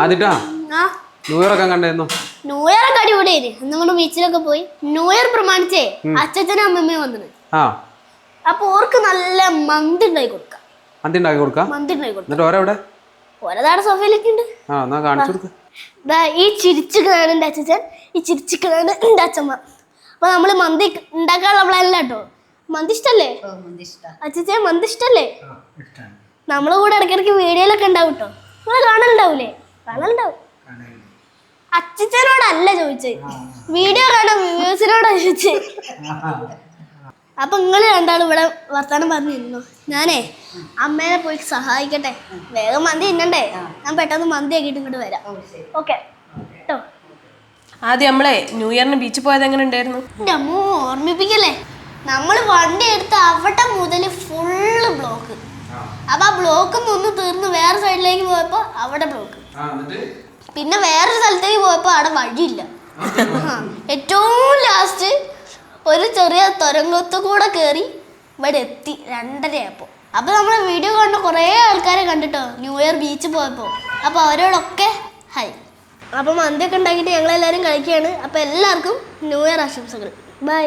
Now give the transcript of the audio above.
New year ഒക്കെ കണ്ടായിരുന്നു new year ഒക്കെ അടിപൊളിയായിരുന്നു ബീച്ചിലൊക്കെ പോയി. ന്യൂ ഇയർ പ്രമാണിച്ചേ അച്ഛനും അമ്മമ്മയും വന്നത്. ആ. അപ്പൊ ഓർക്ക് നല്ല മന്തി ഉണ്ടാക്കി കൊടുക്കാം. അന്തി ഉണ്ടാക്കി കൊടുക്കാം? മന്തി ഉണ്ടാക്കി കൊടുക്കാം. എന്നിട്ട് ഓരോ എവിടെ ഓരോ സോഫയിലൊക്കെ ഉണ്ട് ആ എന്നാ കാണിച്ചു കൊടുക്ക്. ഈ ചിരിച്ചിക്കണാണ് എന്റെ അച്ഛൻ ഈ ചിരിച്ചിക്കണാണ് എന്റെ അച്ഛമ്മ അപ്പൊ നമ്മൾ മന്തി ഉണ്ടാക്കാനുള്ള പ്ലാനില്ല കേട്ടോ മന്തി ഇഷ്ടല്ലേ? അച്ഛൻ മന്തി ഇഷ്ടല്ലേ? നമ്മളെ കൂടെ ഇടയ്ക്കിടയ്ക്ക് വീഡിയോയിലൊക്കെ ഉണ്ടാവും കേട്ടോ നമ്മളെ കാണലുണ്ടാവൂലേ? കാണലുണ്ടാവും. അച്ഛനോടല്ല ചോദിച്ചേ വീഡിയോ കാണാൻ വ്യൂസിനോടാ ചോദിച്ചേ അപ്പൊ നിങ്ങൾ രണ്ടാളും ഇവിടെ വർത്താനം പറഞ്ഞിരുന്നു ഞാനേ അമ്മേനെ പോയി സഹായിക്കട്ടെ. വേഗം മന്തി തിന്നണ്ടേ? ഞാൻ പെട്ടെന്ന് മന്തി ആക്കിയിട്ട് ഇങ്ങോട്ട് വരാം. ഓക്കെ. കേട്ടോ ആദ്യം നമ്മളെ ന്യൂ ഇയറിന് ബീച്ചിൽ പോയത് എങ്ങനെ ഉണ്ടായിരുന്നു? അമ്മ ഓർമ്മിപ്പിക്കല്ലേ? നമ്മൾ വണ്ടി എടുത്ത് അവിടെ മുതൽ അപ്പൊ ആ ബ്ലോക്ക് നിന്ന് തീർന്ന് വേറെ സൈഡിലേക്ക് പോയപ്പോ അവിടെ ബ്ലോക്ക്. പിന്നെ വേറൊരു സ്ഥലത്തേക്ക് പോയപ്പോ അവിടെ വഴിയില്ല. ഏറ്റവും ലാസ്റ്റ് ഒരു ചെറിയ തുരങ്കത്ത് കൂടെ കയറി ഇവിടെ എത്തി രണ്ടരയായപ്പോ. അപ്പൊ നമ്മൾ വീഡിയോ കണ്ട കുറേ ആൾക്കാരെ കണ്ടിട്ടോ ന്യൂ ഇയർ ബീച്ച് പോയപ്പോ. അപ്പൊ അവരോടൊക്കെ ഹൈ അപ്പൊ മന്തിയൊക്കെ ഉണ്ടാക്കിയിട്ട് ഞങ്ങളെല്ലാവരും കഴിക്കുകയാണ്. അപ്പൊ എല്ലാവർക്കും ന്യൂ ഇയർ ആശംസകൾ. ബൈ